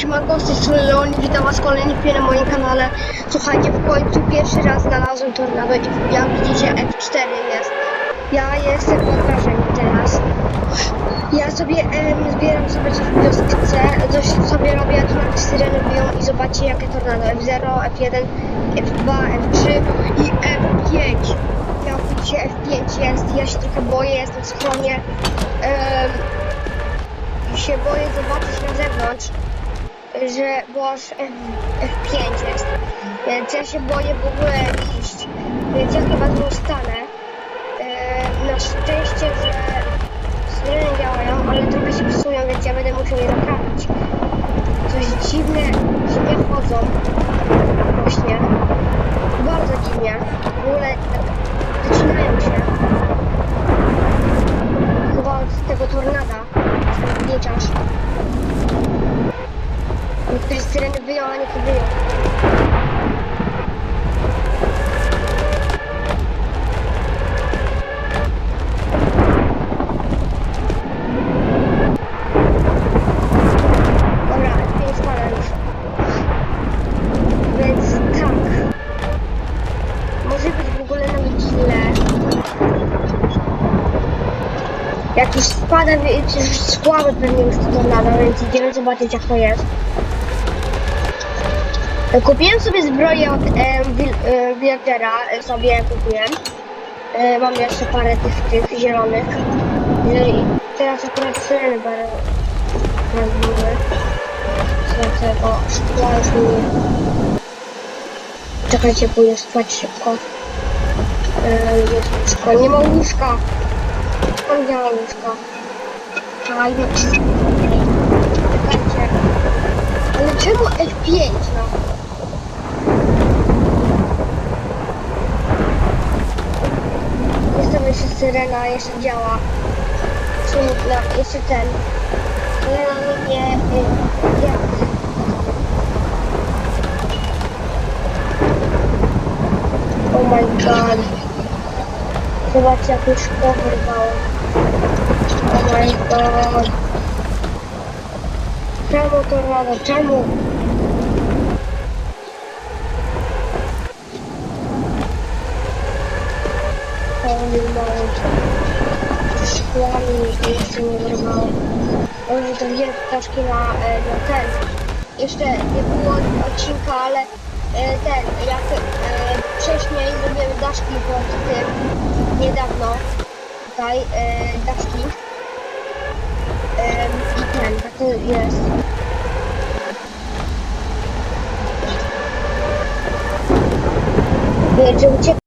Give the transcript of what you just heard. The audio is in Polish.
siemanko, z tej witam was w kolejnym filmie na moim kanale. Słuchajcie, w końcu pierwszy raz znalazłem tornado i jak widzicie F4 jest. Ja jestem pod wrażeniem teraz. Ja sobie em, zbieram sobie coś w wiosce, coś sobie robię, tu nawet syreny biją i zobaczcie jakie tornado. F0, F1, F2, F3 i F5. Jak widzicie F5 jest, ja się trochę boję, jestem w schronie. Em, się boję zobaczyć na zewnątrz, że bo aż F, F5 jest. Więc ja się boję w ogóle iść. Więc ja chyba zostanę. E, na szczęście, że syreny działają, ale trochę się psują, więc ja będę musiał je naprawić. Coś dziwne, że nie chodzą. Właśnie. Bardzo dziwnie. W ogóle tak zaczynają się. Chyba od tego tornada. Zdjęciarz. Niektóre syreny wyją, a niektóre wyją. Dobra, pięć pana już. Więc tak. Może być w ogóle nawet źle. Jakiś spada, wiecie, już słaby pewnie już to tornado, więc idziemy zobaczyć jak to jest. Kupiłem sobie zbroję od e, e, sobie kupiłem. E, mam jeszcze parę tych, tych zielonych. E, I teraz akurat syreny parę rozbiły. Z tego szkła już mi... Czekajcie, pójdę spać szybko. E, jest łóżko, nie ma łóżka. Skąd nie ma łóżka? Czekajcie. Ale czemu F5 no? Jest tam jeszcze syrena, jeszcze działa. Smutna, jeszcze ten. Syrena nie... nie jak... Oh my god. Zobaczcie jak już powyrwało. Oh my god. Czemu tornado? Czemu? Holy moly. Szkłami jeszcze nie. Może to wziąłem ptaszki na, na ten. Jeszcze nie było odcinka, ale ten, jak wcześniej zrobiłem daszki pod tym niedawno. Tutaj daszki. I ten, tak to jest. Wiecie, uciekł